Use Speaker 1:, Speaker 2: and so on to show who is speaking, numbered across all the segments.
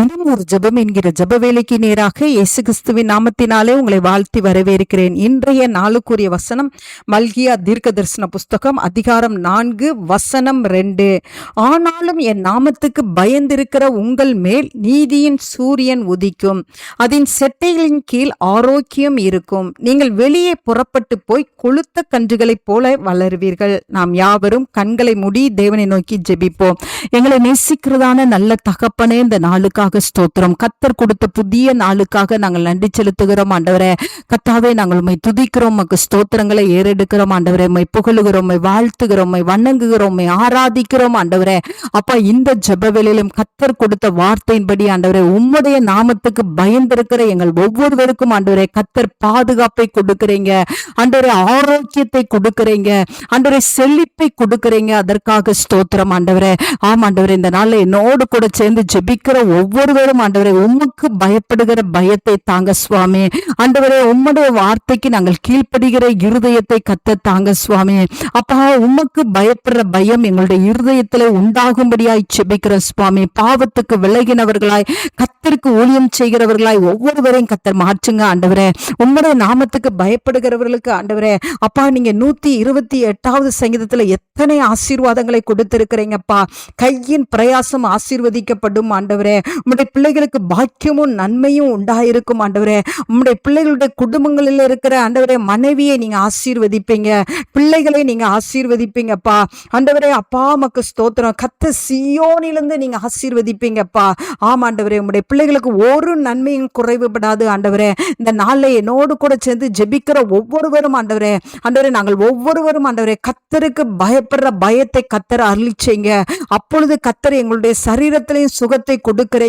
Speaker 1: தினம் ஒரு ஜபம் என்கிற ஜப வேலைக்கு நேராக இயேசு கிறிஸ்துவின் நாமத்தினாலே உங்களை வாழ்த்தி வரவேற்கிறேன். இன்றைய நாளுக்குரிய வசனம் மல்கியா தீர்க்க தரிசன புஸ்தகம் அதிகாரம் நான்கு வசனம் ரெண்டு. ஆனாலும் என் நாமத்துக்கு பயந்திருக்கிற உங்கள் மேல் நீதியின் சூரியன் உதிக்கும். அதன் செட்டைகளின் கீழ் ஆரோக்கியம் இருக்கும். நீங்கள் வெளியே புறப்பட்டு போய் கொளுத்த கன்றுகளைப் போல வளருவீர்கள். நாம் யாவரும் கண்களை மூடி தேவனை நோக்கி ஜெபிப்போம். எங்களை நேசிக்கிறதான நல்ல தகப்பனே இந்த நாளுக்காக ஸ்தோத்திரம். கத்தர் கொடுத்த புதிய நாளுக்காக நாங்கள் நன்றி செலுத்துகிறோம். ஆண்டவரே கத்தாவே நாங்கள் உண்மை துதிக்கிறோம். உமக்கு ஸ்தோத்திரங்களை ஏறெடுக்கிறோம். ஆண்டவரே உம்மை புகழுகிறோம். வாழ்த்துகிறோம். வணங்குகிறோம். ஆராதிக்கிறோம். ஆண்டவரே அப்பா இந்த ஜப வேலையிலும் கத்தர் கொடுத்த வார்த்தையின்படி ஆண்டவரே உம்முடைய நாமத்துக்கு பயந்திருக்கிற எங்கள் ஒவ்வொருவருக்கும் ஆண்டவரே கத்தர் பாதுகாப்பை கொடுக்கிறீங்க. ஆண்டவரே ஆரோக்கியத்தை கொடுக்கிறீங்க. ஆண்டவரே செழிப்பை கொடுக்கிறீங்க. அதற்காக ஸ்தோத்திரம் ஆண்டவரே. ஆமாண்டவரே இந்த நாளில் என்னோடு கூட சேர்ந்து ஜெபிக்கிற ஒவ்வொரு ஒவ்வொருவரும் ஆண்டவரே உமக்கு பயப்படுகிற பயத்தை தாங்க சுவாமி. ஆண்டவரே உம்முடைய வார்த்தைக்கு நாங்கள் கீழ்ப்படுகிற இருதயத்தை கத்த தாங்க சுவாமி. அப்பா உமக்கு பயப்படுற பயம் எங்களுடைய இருதயத்துல உண்டாகும்படியாய் செபிக்கிற சுவாமி. பாவத்துக்கு விலகினவர்களாய் கத்தருக்கு ஊழியம் செய்கிறவர்களாய் ஒவ்வொருவரையும் கத்தர் மாற்றுங்க ஆண்டவரே. உம்முடைய நாமத்துக்கு பயப்படுகிறவர்களுக்கு ஆண்டவரே அப்பா நீங்க நூத்தி இருபத்தி எட்டாவது சங்கீதத்துல எத்தனை ஆசீர்வாதங்களை கொடுத்திருக்கிறீங்கப்பா. கையின் பிரயாசம் ஆசீர்வதிக்கப்படும் ஆண்டவரே. உம்முடைய பிள்ளைகளுக்கு பாக்கியமும் நன்மையும் உண்டாயிருக்கும் ஆண்டவரே. உம்முடைய பிள்ளைகளுடைய குடும்பங்களில் இருக்கிற ஆண்டவரே மனைவியை நீங்க ஆசீர்வதிப்பீங்க. பிள்ளைகளை நீங்க ஆசீர்வதிப்பீங்கப்பா. ஆண்டவரே அப்பா மக்கு ஸ்தோத்திரம். கத்த சியோனிலிருந்து நீங்க ஆசீர்வதிப்பீங்கப்பா. ஆமா ஆண்டவரே உம்முடைய பிள்ளைகளுக்கு ஒரு நன்மையும் குறைவுபடாது ஆண்டவரே. இந்த நாளில் என்னோடு கூட சேர்ந்து ஜெபிக்கிற ஒவ்வொருவரும் ஆண்டவரே. ஆண்டவரே நாங்கள் ஒவ்வொருவரும் ஆண்டவரே கத்தருக்கு பயப்படுற பயத்தை கத்தர் அருளிச்சிங்க. அப்பொழுது கத்தர் எங்களுடைய சரீரத்திலையும் சுகத்தை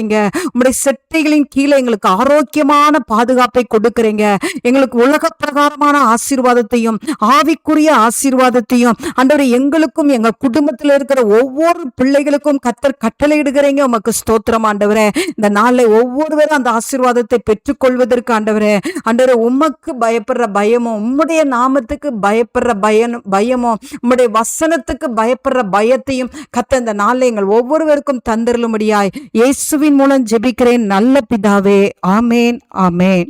Speaker 1: கொடுக்கிறீங்க. உங்களுடைய செட்டைகளின் கீழே எங்களுக்கு ஆரோக்கியமான பாதுகாப்பை கொடுக்கிறீங்க. எங்களுக்கு உலக பிரகாரமான ஆசீர்வாதத்தையும் ஆவிக்குரிய ஆசீர்வாதத்தையும் அன்றவரை எங்களுக்கும் எங்க குடும்பத்தில் இருக்கிற ஒவ்வொரு பிள்ளைகளுக்கும் கத்தர் கட்டளையிடுகிறீங்க. உமக்கு ஸ்தோத்திரம் ஆண்டவரே. இந்த நாளில் ஒவ்வொருவரும் அந்த ஆசீர்வாதத்தை பெற்றுக்கொள்வதற்கு ஆண்டவரே. அன்றவரை உமக்கு பயப்படுற பயமும் உம்முடைய நாமத்துக்கு பயப்படுற பயன் பயமும் உம்முடைய வசனத்துக்கு பயப்படுற பயத்தையும் கத்த இந்த நாளில் எங்கள் ஒவ்வொருவருக்கும் தந்திரலும்படியாய் இயேசுவின் மூலம் ஜெபிக்கிறேன் நல்ல பிதாவே. ஆமேன் ஆமேன்.